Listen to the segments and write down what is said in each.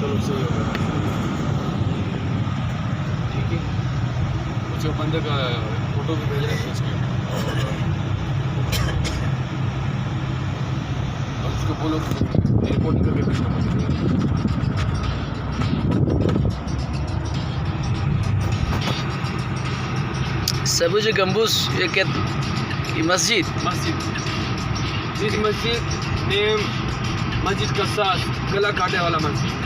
چلو صحیح ہو گیا ٹھیک ہے۔ مجھے بندے کا فوٹو بھی بھیج رہے اس اور اس کو بولو ایئرپورٹ کر کے بھیجنا مجھے سبز گمبوس یہ کیا؟ مسجد؟ مسجد۔ جس مسجد نیم مسجد کا ساتھ گلا کاٹے والا مسجد۔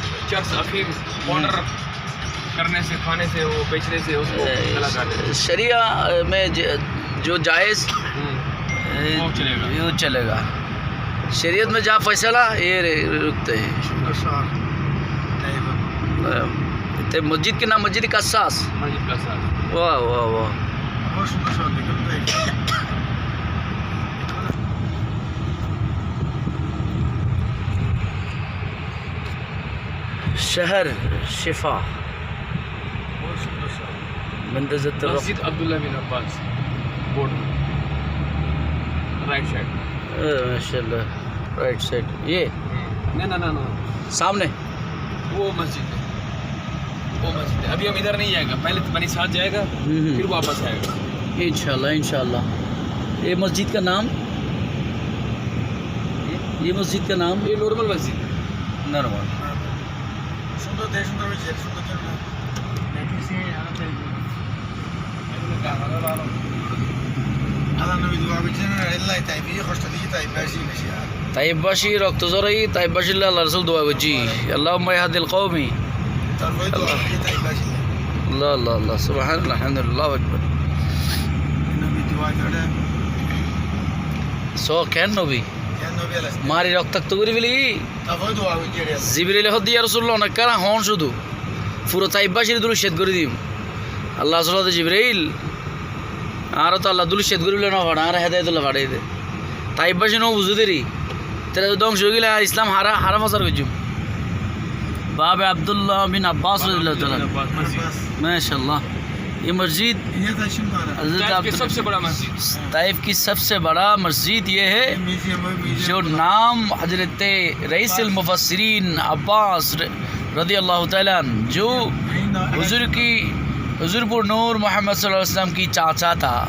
شخص اخیر آڈر کرنے سے کھانے سے وہ بیچنے سے اس کو شریعہ میں جو جائز وہ چلے گا شریعت میں جہاں فیصلہ یہ رکتے ہیں مسجد کی نام مسجد کا ساس واہ واہ واہ شہر شفا۔ مندزت مسجد Abdullah bin Abbas board right side ماشاء اللہ رائٹ سائڈ یہ؟ ہاں۔ نہ سامنے۔ وہ مسجد ہے۔ وہ مسجد ہے۔ ابھی ہم ادھر نہیں جائے گا پہلے تمہاری ساتھ جائے گا پھر واپس آئے گا۔ انشاءاللہ انشاءاللہ۔ یہ مسجد کا نام؟ یہ؟ مسجد کا نام؟ یہ نارمل مسجد نارمل সুন্দর দেশ সুন্দর হয়েছে সুন্দর জন্য। তাইবাসী রক্ত জরাই তাইবাসী আল্লাহ রসুল দোয়া করছি। আল্লাহ। মাইহাদিল কৌমি আল্লাহ আল্লাহ আল্লাহ সুবাহ আলহামদুলিল্লাহ আকবর। সো মারি রক্তাক্ত করে ফেলি। জিবিরিল হদি আর অনেক কারা হন শুধু। পুরো তাইবাসীর দুলু শেদ করে দিম। আল্লাহ সাল্লাহ জিবরাইল আরও তো আল্লাহ দুলু শেদ করে না ভাড়া আর হেদায়তুল্লাহ ভাড়াই দে তাইবাসী নো বুঝু দেরি তেরা তো ধ্বংস হয়ে গেলে ইসলাম হারা হারা ফসার করছু। বাব আব্দুল্লাহ বিন আব্বাস রাদিয়াল্লাহু یہ مسجد طائف کی سب سے بڑا مسجد یہ ہے جو نام حضرت رئیس المفسرین عباس رضی اللہ تعالیٰ جو حضور کی حضور پر نور محمد صلی اللہ علیہ وسلم کی چاچا تھا۔